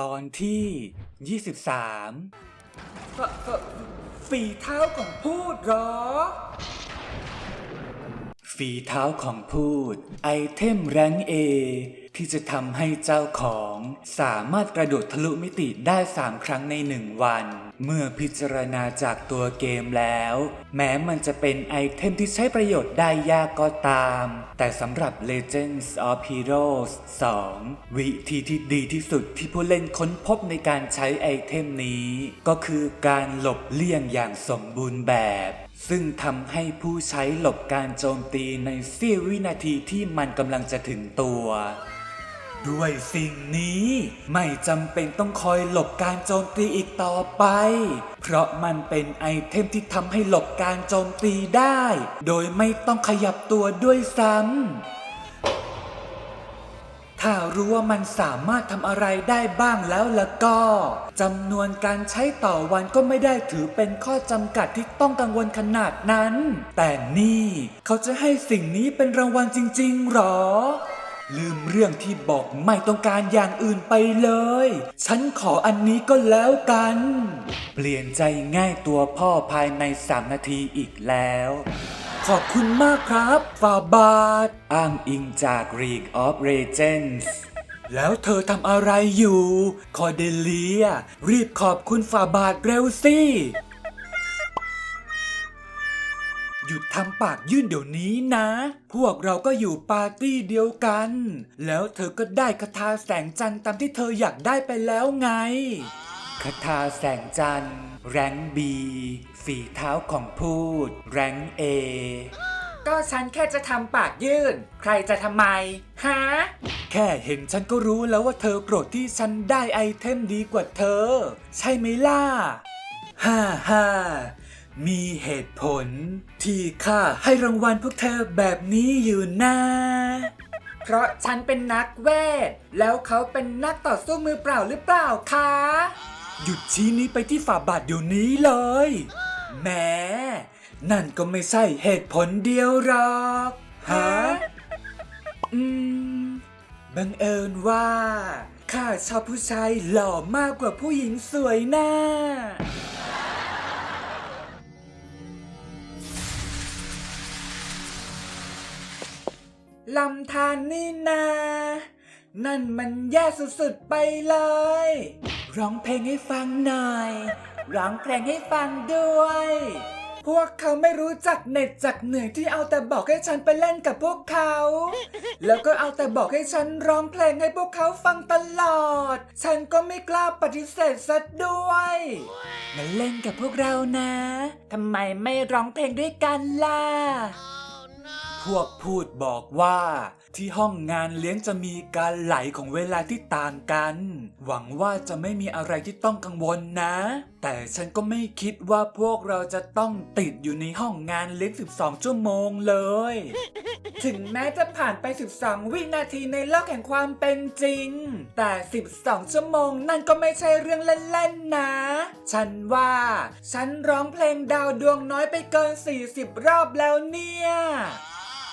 ตอนที่ 23ฝฝฝีเท้าของพูดเหรอ ฝีเท้าของพูด ไอเทมแรงเอที่จะทำให้เจ้าของสามารถกระโดดทะลุมิติได้ 3 ครั้งใน 1 วัน เมื่อพิจารณาจากตัวเกมแล้ว แม้มันจะเป็นไอเทมที่ใช้ประโยชน์ได้ยากก็ตาม แต่สำหรับ Legends of Heroes 2 วิธีที่ดีที่สุดที่ผู้เล่นค้นพบในการใช้ไอเทมนี้ ก็คือการหลบเลี่ยงอย่างสมบูรณ์แบบ ซึ่งทำให้ผู้ใช้หลบการโจมตีในเสี้ยววินาทีที่มันกำลังจะถึงตัว ด้วยสิ่งนี้ไม่จำเป็นต้องคอยหลบการโจมตีอีกต่อไป เพราะมันเป็นไอเทมที่ทำให้หลบการโจมตีได้ โดยไม่ต้องขยับตัวด้วยซ้ำ ถ้ารู้ว่ามันสามารถทำอะไรได้บ้างแล้วละก็จำนวนการใช้ต่อวันก็ไม่ได้ถือเป็นข้อจำกัดที่ต้องกังวลขนาดนั้น แต่นี่เขาจะให้สิ่งนี้เป็นรางวัลจริง ๆหรอ ลืมเรื่องที่บอกไม่ต้องการอย่างอื่นไปเลย ฉันขออันนี้ก็แล้วกัน เปลี่ยนใจง่ายตัวพ่อภายใน3นาทีอีกแล้ว ขอบคุณมากครับฟาบาทอ้างอิงจาก League of Legends แล้วเธอทำอะไรอยู่ คอเดเลีย รีบขอบคุณฟาบาทเร็วสิ หยุดทำปากยื่นเดี๋ยวนี้นะ พวกเราก็อยู่ปาร์ตี้เดียวกัน แล้วเธอก็ได้คาถาแสงจันทร์ตามที่เธออยากได้ไปแล้วไง คาถาแสงจันทร์ แรงบีฝีเท้าของพูด แรงเอก็ฉันแค่จะทำปากยื่น ใครจะทำไม ฮะ แค่เห็นฉันก็รู้แล้วว่าเธอโกรธที่ฉันได้ไอเทมดีกว่าเธอ ใช่ไหมล่ะ ฮ่าฮ่ามีเหตุผล ที่ข้าให้รางวัลพวกเธอแบบนี้อยู่นะเพราะฉันเป็นนักเวท แล้วเขาเป็นนักต่อสู้มือเปล่าหรือเปล่าคะ หยุดชี้นี้ไปที่ฝ่าบาทเดี๋ยวนี้เลยแหมนั่นก็ไม่ใช่เหตุผลเดียวหรอกฮะอืมบังเอิญว่าข้าชอบผู้ชายหล่อมากกว่าผู้หญิงสวยน่าลำธารนี่นา นั่นมันแย่สุดๆไปเลย ร้องเพลงให้ฟังหน่อย ร้องเพลงให้ฟังด้วย พวกเขาไม่รู้จักเหน็ดจากเหนื่อยที่เอาแต่บอกให้ฉันไปเล่นกับพวกเขา แล้วก็เอาแต่บอกให้ฉันร้องเพลงให้พวกเขาฟังตลอด ฉันก็ไม่กล้าปฏิเสธซะด้วยมาเล่นกับพวกเรานะทำไมไม่ร้องเพลงด้วยกันล่ะ พวกพูดบอกว่า ที่ห้องงานเลี้ยงจะมีการไหลของเวลาที่ต่างกัน หวังว่าจะไม่มีอะไรที่ต้องกังวลนะ แต่ฉันก็ไม่คิดว่าพวกเราจะต้องติดอยู่ในห้องงานเลี้ยง 12 ชั่วโมงเลย ถึงแม้จะผ่านไป 12 วินาทีในโลกแห่งความเป็นจริง แต่ 12 ชั่วโมงนั่นก็ไม่ใช่เรื่องเล่นๆนะ ฉันว่า ฉันร้องเพลงดาวดวงน้อยไปเกิน 40 รอบแล้วเนี่ย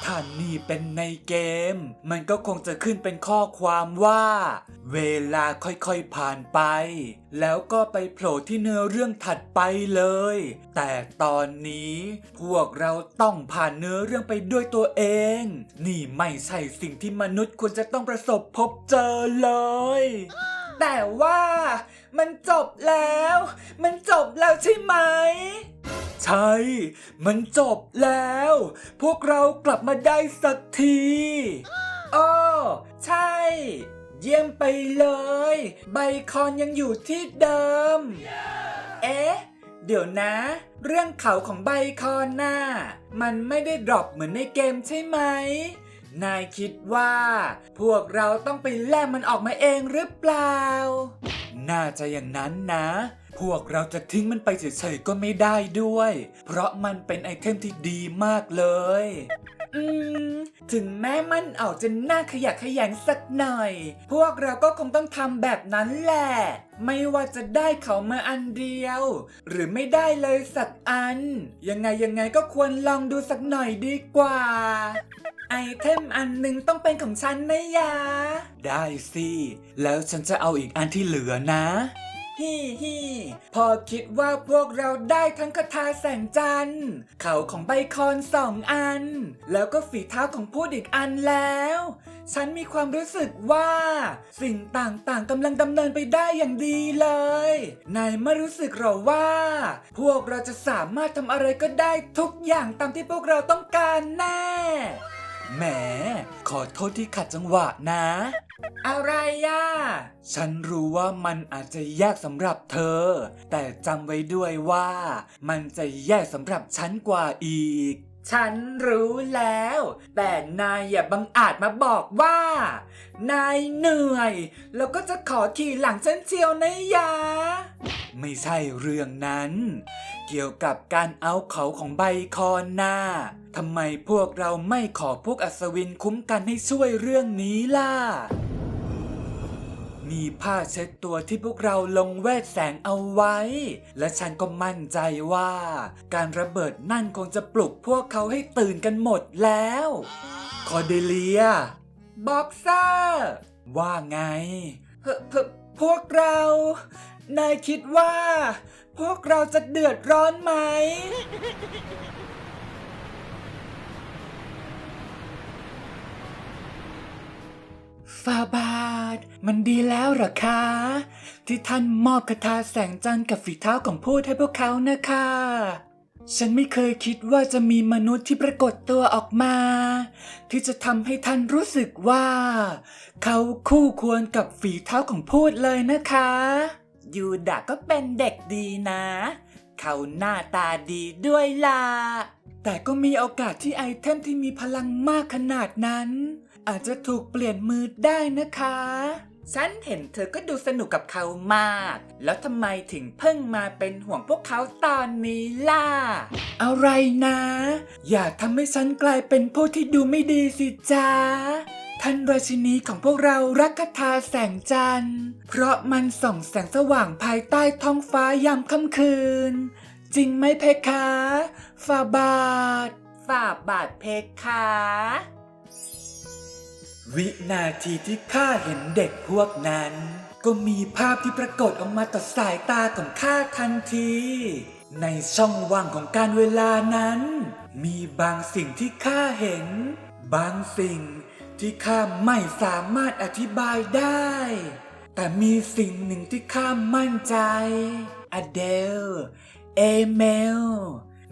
ถ้านี่เป็นในเกม มันก็คงจะขึ้นเป็นข้อความว่า เวลาค่อยๆผ่านไป แล้วก็ไปโผล่ที่เนื้อเรื่องถัดไปเลย แต่ตอนนี้พวกเราต้องผ่านเนื้อเรื่องไปด้วยตัวเอง นี่ไม่ใช่สิ่งที่มนุษย์ควรจะต้องประสบพบเจอเลย แต่ว่ามันจบแล้ว มันจบแล้วใช่ไหม ใช่ มันจบแล้ว พวกเรากลับมาได้สักทีโอ้ใช่ เยี่ยมไปเลย ใบคอนยังอยู่ที่เดิม เอ๊ะ เดี๋ยวนะ เรื่องเขาของใบคอนน่ะมันไม่ได้ดรอปเหมือนในเกมใช่ไหม นายคิดว่า พวกเราต้องไปแล่มันออกมาเองหรือเปล่า น่าจะอย่างนั้นนะ พวกเราจะทิ้งมันไปเฉยๆก็ไม่ได้ด้วย เพราะมันเป็นไอเทมที่ดีมากเลย อืม ถึงแม้มันออกจะน่าขยะแขยงสักหน่อย พวกเราก็คงต้องทำแบบนั้นแหละ ไม่ว่าจะได้เขามาอันเดียว หรือไม่ได้เลยสักอัน ยังไงยังไงก็ควรลองดูสักหน่อยดีกว่า ไอเทมอันหนึ่งต้องเป็นของฉันนะยา ได้สิ แล้วฉันจะเอาอีกอันที่เหลือนะ ฮิฮิพอคิดว่าพวกเราได้ทั้งคาถาแสงจันทร์เขาของใบคอนสองอัน แล้วก็ฝีเท้าของพูดอีกอันแล้ว ฉันมีความรู้สึกว่า สิ่งต่างๆกำลังดำเนินไปได้อย่างดีเลยนายไม่รู้สึกหรอว่า พวกเราจะสามารถทำอะไรก็ได้ทุกอย่างตามที่พวกเราต้องการแน่ แหม ขอโทษที่ขัดจังหวะนะ อะไรย่ะฉันรู้ว่ามันอาจจะยากสำหรับเธอ แต่จำไว้ด้วยว่า มันจะแย่สำหรับฉันกว่าอีก ฉันรู้แล้ว แต่นายอย่าบังอาจมาบอกว่า นายเหนื่อย แล้วก็จะขอขี่หลังฉันเชียวนะยา ไม่ใช่เรื่องนั้น เกี่ยวกับการเอาเขาของใบคอนนาทำไมพวกเราไม่ขอพวกอัศวินคุ้มกันให้ช่วยเรื่องนี้ล่ะ มีผ้าเช็ดตัวที่พวกเราลงแวดแสงเอาไว้ และฉันก็มั่นใจว่า การระเบิดนั่นคงจะปลุกพวกเขาให้ตื่นกันหมดแล้ว คอเดเลีย บ็อกเซอร์ ว่าไงพพพวกเรา นายคิดว่า พวกเราจะเดือดร้อนไหม ฟาบาทมันดีแล้วเหรอคะ ที่ท่านมอบคาถาแสงจันทร์กับฝีเท้าของพูดให้พวกเขานะคะ ฉันไม่เคยคิดว่าจะมีมนุษย์ที่ปรากฏตัวออกมา ที่จะทำให้ท่านรู้สึกว่า เขาคู่ควรกับฝีเท้าของพูดเลยนะคะ ยูดะก็เป็นเด็กดีนะ เขาหน้าตาดีด้วยล่ะ แต่ก็มีโอกาสที่ไอเทมที่มีพลังมากขนาดนั้น อาจจะถูกเปลี่ยนมือได้นะคะ ฉันเห็นเธอก็ดูสนุกกับเขามาก แล้วทำไมถึงเพิ่งมาเป็นห่วงพวกเขาตอนนี้ล่ะ อะไรนะ อย่าทำให้ฉันกลายเป็นผู้ที่ดูไม่ดีสิจ้า ท่านราชินีของพวกเรารักคาถาแสงจันทร์ เพราะมันส่องแสงสว่างภายใต้ท้องฟ้ายามค่ำคืน จริงไหมเพคะฟาบาทฝ่าบาทเพคะวินาทีที่ข้าเห็นเด็กพวกนั้น ก็มีภาพที่ปรากฏออกมาต่อสายตาของข้าทันที ในช่องว่างของการเวลานั้น มีบางสิ่งที่ข้าเห็น บางสิ่ง ที่ข้าไม่สามารถอธิบายได้ แต่มีสิ่งหนึ่งที่ข้ามั่นใจ อเดล เอเมล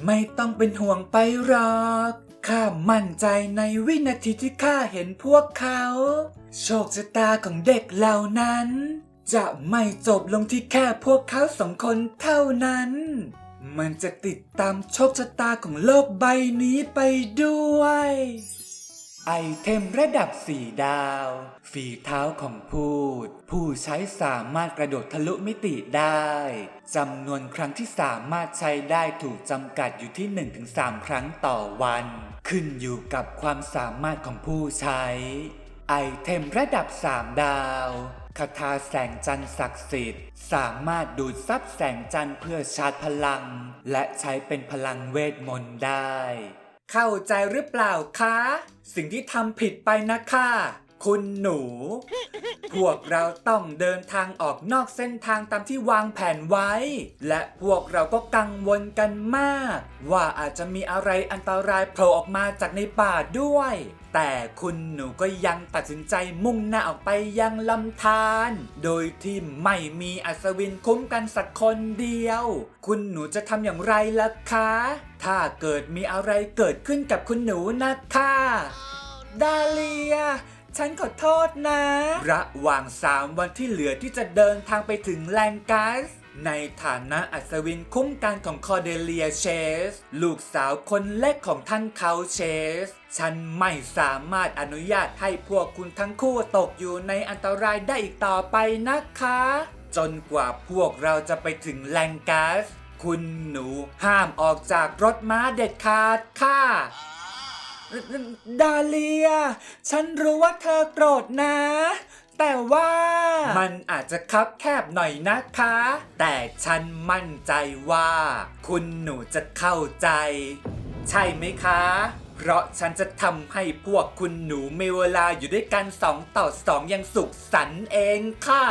ไม่ต้องเป็นห่วงไปหรอก ข้ามั่นใจในวินาทีที่ข้าเห็นพวกเขา โชคชะตาของเด็กเหล่านั้น จะไม่จบลงที่แค่พวกเขาสองคนเท่านั้น มันจะติดตามโชคชะตาของโลกใบนี้ไปด้วย ไอเทมระดับ 4 ดาว ฝีเท้าของพูด ผู้ใช้สามารถกระโดดทะลุมิติได้จำนวนครั้งที่สามารถใช้ได้ถูกจำกัดอยู่ที่ 1-3 ครั้งต่อวัน ขึ้นอยู่กับความสามารถของผู้ใช้ ไอเทมระดับ 3 ดาวคาถาแสงจันทร์ศักดิ์สิทธิ์ สามารถดูดซับแสงจันทร์เพื่อชาร์จพลัง และใช้เป็นพลังเวทมนต์ได้ เข้าใจหรือเปล่าคะ สิ่งที่ทำผิดไปนะคะ คุณหนู พวกเราต้องเดินทางออกนอกเส้นทางตามที่วางแผนไว้ และพวกเราก็กังวลกันมาก ว่าอาจจะมีอะไรอันตรายโผล่ออกมาจากในป่าด้วย แต่คุณหนูก็ยังตัดสินใจมุ่งหน้าออกไปยังลำธารโดยที่ไม่มีอัศวินคุ้มกันสักคนเดียว คุณหนูจะทำอย่างไรล่ะคะ ถ้าเกิดมีอะไรเกิดขึ้นกับคุณหนูนะคะดาเลียฉันขอโทษนะ ระหว่างสามวันที่เหลือที่จะเดินทางไปถึงแลงกัส ในฐานะอัศวินคุ้มกันของคอเดเลียเชส ลูกสาวคนเล็กของท่านเขาเชส ฉันไม่สามารถอนุญาตให้พวกคุณทั้งคู่ตกอยู่ในอันตรายได้อีกต่อไปนะคะ จนกว่าพวกเราจะไปถึงแลงกัสคุณหนูห้ามออกจากรถม้าเด็ดขาดค่ะดาเลีย ฉันรู้ว่าเธอโกรธนะ แต่ว่ามันอาจจะคับแคบหน่อยนะคะ แต่ฉันมั่นใจว่า คุณหนูจะเข้าใจ ใช่ไหมคะ เพราะฉันจะทำให้พวกคุณหนูมีเวลาอยู่ด้วยกันสองต่อสองอย่างสุขสันต์เองค่ะ